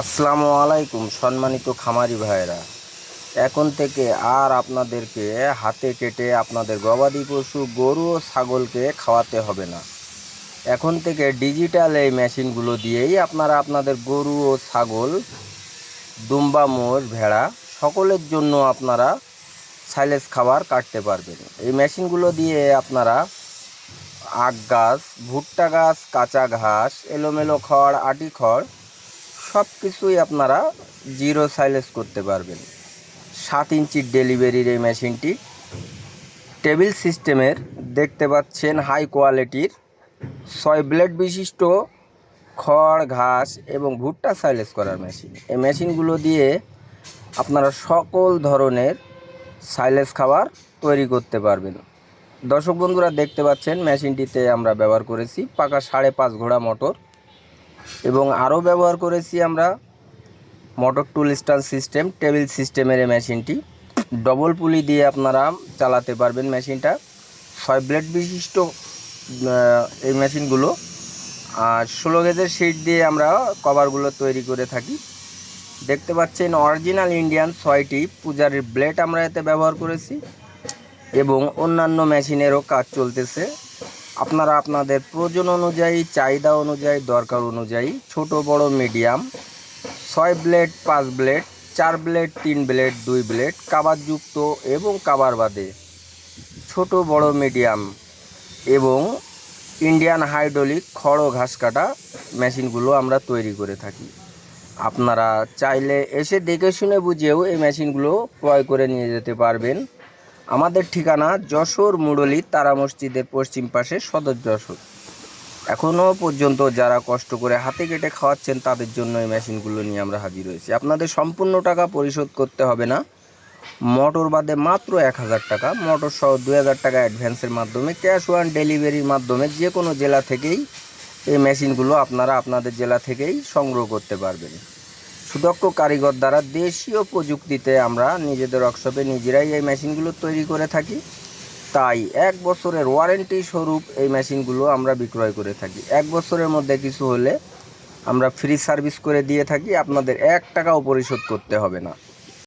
আসসালামু আলাইকুম, সম্মানিত খামারি ভাইরা এখন থেকে আর আপনাদেরকে হাতে কেটে আপনাদের গবাদি পশু, গরু ও ছাগলকে খাওয়াতে হবে না। এখন থেকে ডিজিটাল এই মেশিনগুলো দিয়েই আপনারা আপনাদের গরু ও ছাগল, দুম্বা মোষ, ভেড়া, সকলের জন্য আপনারা সাইলেজ খাবার কাটতে পারবেন। এই মেশিনগুলো দিয়ে আপনারা আখ গাছ, ভুট্টা গাছ, কাঁচা ঘাস, এলোমেলো খড়, আটি খড় সব কিছুই আপনারা জিরো সাইলেজ করতে পারবেন। সাত ইঞ্চির ডেলিভারির এই মেশিনটি। টেবিল সিস্টেমের দেখতে পাচ্ছেন হাই কোয়ালিটির ছয় ব্লেড বিশিষ্ট খড়, ঘাস এবং ভুট্টা সাইলেজ করার মেশিন। এই মেশিনগুলো দিয়ে আপনারা সকল ধরনের সাইলেজ খাবার তৈরি করতে পারবেন। দর্শক বন্ধুরা, দেখতে পাচ্ছেন মেশিনটিতে আমরা ব্যবহার করেছি পাকা সাড়ে পাঁচ ঘোড়া মোটর। এবং আরও ব্যবহার করেছি আমরা motor tool star system, table সিস্টেমের এই মেশিনটি। ডবল পুলি দিয়ে আপনারা চালাতে পারবেন মেশিনটা। ছয় ব্লেড বিশিষ্ট এই মেশিনগুলো। আর ষোলো গেজের শিট দিয়ে আমরা কভারগুলো তৈরি করে থাকি। দেখতে পাচ্ছেন অরিজিনাল ইন্ডিয়ান ছয়টি পূজারির ব্লেড আমরা এতে ব্যবহার করেছি এবং অন্যান্য মেশিনেরও কাজ চলতেছে। আপনারা আপনাদের প্রয়োজন অনুযায়ী, চাহিদা অনুযায়ী, দরকার অনুযায়ী ছোট, বড় মিডিয়াম ছয় ব্লেড পাঁচ ব্লেড চার ব্লেড তিন ব্লেড দুই ব্লেড কাবারযুক্ত এবং কাবার বাদে ছোট, বড় মিডিয়াম এবং ইন্ডিয়ান হাইড্রোলিক খড় ঘাস কাটা মেশিনগুলো আমরা তৈরি করে থাকি। আপনারা চাইলে এসে দেখে শুনে বুঝেও এই মেশিনগুলো ক্রয় করে নিয়ে যেতে পারবেন। আমাদের ঠিকানা যশোর মুরলী তারা মসজিদের পশ্চিম পাশে সদর যশোর। এখনও পর্যন্ত যারা কষ্ট করে হাতে কেটে খাওয়াচ্ছেন, তাদের জন্য এই মেশিনগুলো নিয়ে আমরা হাজির হয়েছি। আপনাদের সম্পূর্ণ টাকা পরিশোধ করতে হবে না। মোটর বাদে মাত্র এক হাজার টাকা। মোটর সহ দুই হাজার টাকা অ্যাডভান্সের মাধ্যমে, ক্যাশ ওয়ান ডেলিভারির মাধ্যমে যে কোনো জেলা থেকেই এই মেশিনগুলো আপনারা আপনাদের জেলা থেকেই সংগ্রহ করতে পারবেন। সুদক্ষ কারিগর দ্বারা দেশীয় প্রযুক্তিতে আমরা নিজেদের ওয়ার্কশপে নিজেরাই এই মেশিনগুলো তৈরি করে থাকি। তাই এক বছরের ওয়ারেন্টি স্বরূপ এই মেশিনগুলো আমরা বিক্রয় করে থাকি। এক বছরের মধ্যে কিছু হলে আমরা ফ্রি সার্ভিস করে দিয়ে থাকি। আপনাদের এক টাকাও পরিশোধ করতে হবে না।